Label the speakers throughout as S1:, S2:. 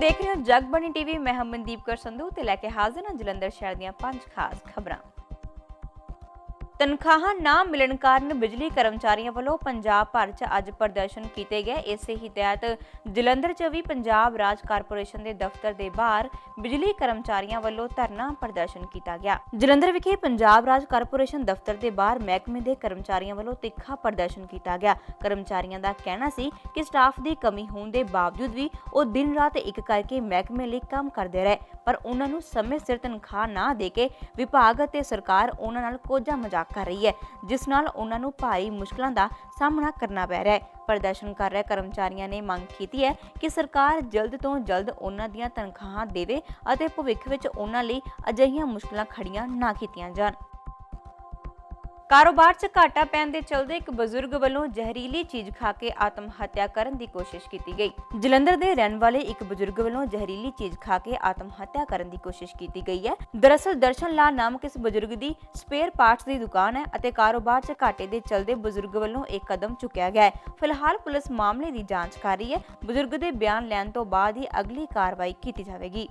S1: ਦੇਖ ਰਹੇ ਹੋ ਜਗਬਣੀ ਟੀਵੀ, ਮੈਂ ਹਾਂ ਮਨਦੀਪ ਕੌਰ ਸੰਧੂ ਤੇ ਲੈ ਕੇ ਹਾਜ਼ਰ ਹਾਂ ਜਲੰਧਰ ਸ਼ਹਿਰ ਦੀਆਂ ਪੰਜ ਖਾਸ ਖਬਰਾਂ। ਤਨਖਾਹਾਂ ਨਾ ਮਿਲਣ ਕਾਰਨ ਬਿਜਲੀ ਕਰਮਚਾਰੀਆਂ ਵੱਲੋਂ ਪੰਜਾਬ ਭਰ 'ਚ ਅੱਜ ਪ੍ਰਦਰਸ਼ਨ ਕੀਤੇ ਗਏ। ਇਸੇ ਹੀ ਤਹਿਤ ਜਲੰਧਰ 'ਚ ਵੀ ਪੰਜਾਬ ਰਾਜ ਕਾਰਪੋਰੇਸ਼ਨ ਦੇ ਦਫ਼ਤਰ ਦੇ ਬਾਹਰ ਬਿਜਲੀ ਕਰਮਚਾਰੀਆਂ ਵੱਲੋਂ ਧਰਨਾ ਪ੍ਰਦਰਸ਼ਨ ਕੀਤਾ ਗਿਆ। ਜਲੰਧਰ ਵਿਖੇ ਪੰਜਾਬ ਰਾਜ ਕਾਰਪੋਰੇਸ਼ਨ ਦਫ਼ਤਰ ਦੇ ਬਾਹਰ ਮਹਿਕਮੇ ਦੇ ਕਰਮਚਾਰੀਆਂ ਵੱਲੋਂ ਤਿੱਖਾ ਪ੍ਰਦਰਸ਼ਨ ਕੀਤਾ ਗਿਆ। ਕਰਮਚਾਰੀਆਂ ਦਾ ਕਹਿਣਾ ਸੀ ਕਿ ਸਟਾਫ ਦੀ ਕਮੀ ਹੋਣ ਦੇ ਬਾਵਜੂਦ ਵੀ ਉਹ ਦਿਨ ਰਾਤ ਇੱਕ ਕਰਕੇ ਮਹਿਕਮੇ ਲਈ ਕੰਮ ਕਰਦੇ ਰਹੇ। ਪਰ ਉਹਨਾਂ ਨੂੰ ਸਮੇਂ ਸਿਰ ਤਨਖਾਹ ਨਾ ਦੇ ਕੇ ਵਿਭਾਗ ਅਤੇ ਸਰਕਾਰ ਉਹਨਾਂ ਨਾਲ ਕੋਝਾ ਮਜ਼ਾਕ ਕਰ ਰਹੀ ਹੈ, ਜਿਸ ਨਾਲ ਉਹਨਾਂ ਨੂੰ ਭਾਰੀ ਮੁਸ਼ਕਲਾਂ ਦਾ ਸਾਹਮਣਾ ਕਰਨਾ ਪੈ ਰਿਹਾ ਹੈ। ਪ੍ਰਦਰਸ਼ਨ ਕਰ ਰਹੇ ਕਰਮਚਾਰੀਆਂ ਨੇ ਮੰਗ ਕੀਤੀ ਹੈ ਕਿ ਸਰਕਾਰ ਜਲਦ ਤੋਂ ਜਲਦ ਉਹਨਾਂ ਦੀਆਂ ਤਨਖਾਹਾਂ ਦੇਵੇ ਅਤੇ ਭਵਿੱਖ ਵਿੱਚ ਉਹਨਾਂ ਲਈ ਅਜਿਹੀਆਂ ਮੁਸ਼ਕਲਾਂ ਖੜੀਆਂ ਨਾ ਕੀਤੀਆਂ ਜਾਣ। ਕਾਰੋਬਾਰ 'ਚ ਘਾਟਾ ਪੈਣ ਦੇ ਚਲਦੇ ਇੱਕ ਬਜ਼ੁਰਗ ਵੱਲੋਂ ਜ਼ਹਿਰੀਲੀ ਚੀਜ਼ ਖਾ ਕੇ ਆਤਮ ਹੱਤਿਆ ਕਰਨ ਦੀ ਕੋਸ਼ਿਸ਼ ਕੀਤੀ ਗਈ। ਜਲੰਧਰ ਦੇ ਰਹਿਣ ਵਾਲੇ ਇੱਕ ਬਜ਼ੁਰਗ ਵੱਲੋਂ ਜ਼ਹਿਰੀਲੀ ਚੀਜ਼ ਖਾ ਕੇ ਆਤਮ ਹੱਤਿਆ ਕਰਨ ਦੀ ਕੋਸ਼ਿਸ਼ ਕੀਤੀ ਗਈ ਹੈ। ਦਰਅਸਲ ਦਰਸ਼ਨ ਲਾਲ ਨਾਮਕ ਇਸ ਬਜ਼ੁਰਗ ਦੀ ਸਪੇਅਰ ਪਾਰਟਸ ਦੀ ਦੁਕਾਨ ਹੈ ਅਤੇ ਕਾਰੋਬਾਰ 'ਚ ਘਾਟੇ ਦੇ ਚਲਦੇ ਬਜ਼ੁਰਗ ਵੱਲੋਂ ਇੱਕ ਕਦਮ ਚੁੱਕਿਆ ਗਿਆ ਹੈ। ਫਿਲਹਾਲ ਪੁਲਿਸ ਮਾਮਲੇ ਦੀ ਜਾਂਚ ਕਰ ਰਹੀ ਹੈ। ਬਜ਼ੁਰਗ ਦੇ ਬਿਆਨ ਲੈਣ ਤੋਂ ਬਾਅਦ ਹੀ ਅਗਲੀ ਕਾਰਵਾਈ ਕੀਤੀ ਜਾਵੇਗੀ।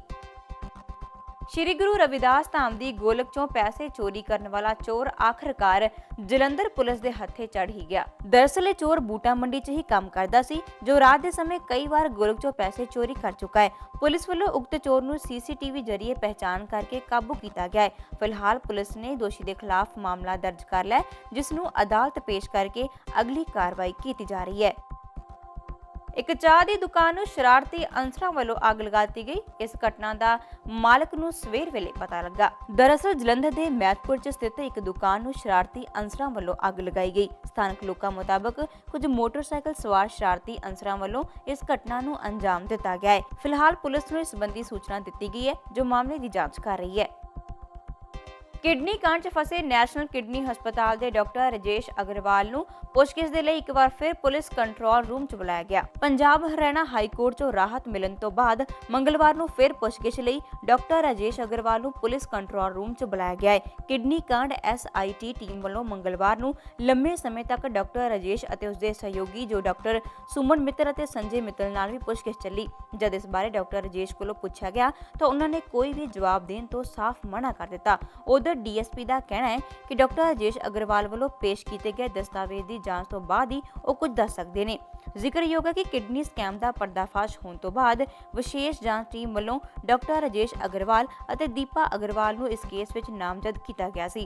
S1: ਸ਼੍ਰੀ ਗੁਰੂ ਰਵਿਦਾਸ ਧਾਮ ਦੀ ਗੋਲਕ ਚੋਂ ਪੈਸੇ ਚੋਰੀ ਕਰਨ ਵਾਲਾ ਚੋਰ ਆਖਰਕਾਰ ਜਲੰਧਰ ਪੁਲਿਸ ਦੇ ਹੱਥੇ ਚੜ ਹੀ ਗਿਆ। ਦਰਅਸਲ ਇਹ ਚੋਰ ਬੂਟਾ ਮੰਡੀ 'ਚ ਹੀ ਕੰਮ ਕਰਦਾ ਸੀ, ਜੋ ਰਾਤ ਦੇ ਸਮੇਂ ਕਈ ਵਾਰ ਗੋਲਕ ਚੋਂ ਪੈਸੇ ਚੋਰੀ ਕਰ ਚੁੱਕਾ ਹੈ। ਪੁਲਿਸ ਵੱਲੋਂ ਉਕਤ ਚੋਰ ਨੂੰ ਸੀਸੀਟੀਵੀ ਜ਼ਰੀਏ ਪਹਿਚਾਣ ਕਰਕੇ ਕਾਬੂ ਕੀਤਾ ਗਿਆ ਹੈ। ਫਿਲਹਾਲ ਪੁਲਿਸ ਨੇ ਦੋਸ਼ੀ ਦੇ ਖਿਲਾਫ ਮਾਮਲਾ ਦਰਜ ਕਰ ਲਿਆ ਜਿਸ ਨੂੰ ਅਦਾਲਤ ਪੇਸ਼ ਕਰਕੇ ਅਗਲੀ ਕਾਰਵਾਈ ਕੀਤੀ ਜਾ ਰਹੀ ਹੈ। ਇੱਕ ਚਾਹ ਦੀ ਦੁਕਾਨ ਨੂੰ ਸ਼ਰਾਰਤੀ ਅਨਸਰਾਂ ਵੱਲੋਂ ਅੱਗ ਲਗਾ ਦਿੱਤੀ ਗਈ। ਇਸ ਘਟਨਾ ਦਾ ਮਾਲਕ ਨੂੰ ਸਵੇਰ ਵੇਲੇ ਪਤਾ ਲੱਗਾ। ਦਰਅਸਲ ਜਲੰਧਰ ਦੇ ਮੈਥਪੁਰ 'ਚ ਸਥਿਤ ਇੱਕ ਦੁਕਾਨ ਨੂੰ ਸ਼ਰਾਰਤੀ ਅਨਸਰਾਂ ਵੱਲੋਂ ਅੱਗ ਲਗਾਈ ਗਈ। ਸਥਾਨਕ ਲੋਕਾਂ ਮੁਤਾਬਕ ਕੁਝ ਮੋਟਰਸਾਈਕਲ ਸਵਾਰ ਸ਼ਰਾਰਤੀ ਅਨਸਰਾਂ ਵੱਲੋਂ ਇਸ ਘਟਨਾ ਨੂੰ ਅੰਜਾਮ ਦਿੱਤਾ ਗਿਆ ਹੈ। ਫਿਲਹਾਲ ਪੁਲਿਸ ਨੂੰ ਇਸ ਸੰਬੰਧੀ ਸੂਚਨਾ ਦਿੱਤੀ ਗਈ ਹੈ, ਜੋ ਮਾਮਲੇ ਦੀ ਜਾਂਚ ਕਰ ਰਹੀ ਹੈ। ਕਿਡਨੀ ਕਾਂਡ 'ਚ ਫਸੇ ਨੈਸ਼ਨਲ ਕਿਡਨੀ ਹਸਪਤਾਲ ਦੇ ਡਾਕਟਰ ਰਜੇਸ਼ ਅਗਰਵਾਲ ਨੂੰ ਪੁੱਛਗਿੱਛ ਦੇ ਲਈ ਇੱਕ ਵਾਰ ਫਿਰ ਪੁਲਿਸ ਕੰਟਰੋਲ ਰੂਮ 'ਚ ਬੁਲਾਇਆ ਗਿਆ। ਪੰਜਾਬ ਹਰਿਆਣਾ ਹਾਈ ਕੋਰਟ 'ਚੋਂ ਰਾਹਤ ਮਿਲਣ ਤੋਂ ਬਾਅਦ ਮੰਗਲਵਾਰ ਨੂੰ ਫਿਰ ਪੁੱਛਗਿੱਛ ਲਈ ਡਾਕਟਰ ਰਜੇਸ਼ ਅਗਰਵਾਲ ਨੂੰ ਪੁਲਿਸ ਕੰਟਰੋਲ ਰੂਮ 'ਚ ਬੁਲਾਇਆ ਗਿਆ ਹੈ। ਕਿਡਨੀ ਕਾਂਡ ਐਸਆਈਟੀ ਟੀਮ ਵੱਲੋਂ ਮੰਗਲਵਾਰ ਨੂੰ ਲੰਮੇ ਸਮੇਂ ਤੱਕ ਡਾਕਟਰ ਰਜੇਸ਼ ਅਤੇ ਉਸਦੇ ਸਹਿਯੋਗੀ ਜੋ ਡਾਕਟਰ ਸੁਮਨ ਮਿੱਤਰ ਅਤੇ ਸੰਜੇ ਮਿੱਤਲ ਨਾਲ ਵੀ ਪੁੱਛਗਿੱਛ ਚੱਲੀ। ਜਦ ਇਸ ਬਾਰੇ ਡਾਕਟਰ ਰਜੇਸ਼ ਕੋਲੋਂ ਪੁੱਛਿਆ ਗਿਆ ਤਾਂ ਉਹਨਾਂ ਨੇ ਕੋਈ ਵੀ ਜਵਾਬ ਦੇਣ ਤੋਂ ਸਾਫ਼ ਮਨਾ ਕਰ ਦਿੱਤਾ। ਉਧਰ ਡੀਐਸਪੀ ਦਾ ਕਹਿਣਾ ਹੈ ਕਿ ਡਾਕਟਰ ਰਾਜੇਸ਼ ਅਗਰਵਾਲ ਵੱਲੋਂ ਪੇਸ਼ ਕੀਤੇ ਗਏ ਦਸਤਾਵੇਜ਼ ਦੀ ਜਾਂਚ ਤੋਂ ਬਾਅਦ ਹੀ ਉਹ ਕੁਝ ਦੱਸ ਸਕਦੇ ਨੇ। ਜ਼ਿਕਰਯੋਗ ਹੈ ਕਿ ਕਿਡਨੀ ਸਕੈਮ ਦਾ ਪਰਦਾਫਾਸ਼ ਹੋਣ ਤੋਂ ਬਾਅਦ ਵਿਸ਼ੇਸ਼ ਜਾਂਚ ਟੀਮ ਵੱਲੋਂ ਡਾਕਟਰ ਰਾਜੇਸ਼ ਅਗਰਵਾਲ ਅਤੇ ਦੀਪਾ ਅਗਰਵਾਲ ਨੂੰ ਇਸ ਕੇਸ ਵਿੱਚ ਨਾਮਜ਼ਦ ਕੀਤਾ ਗਿਆ ਸੀ।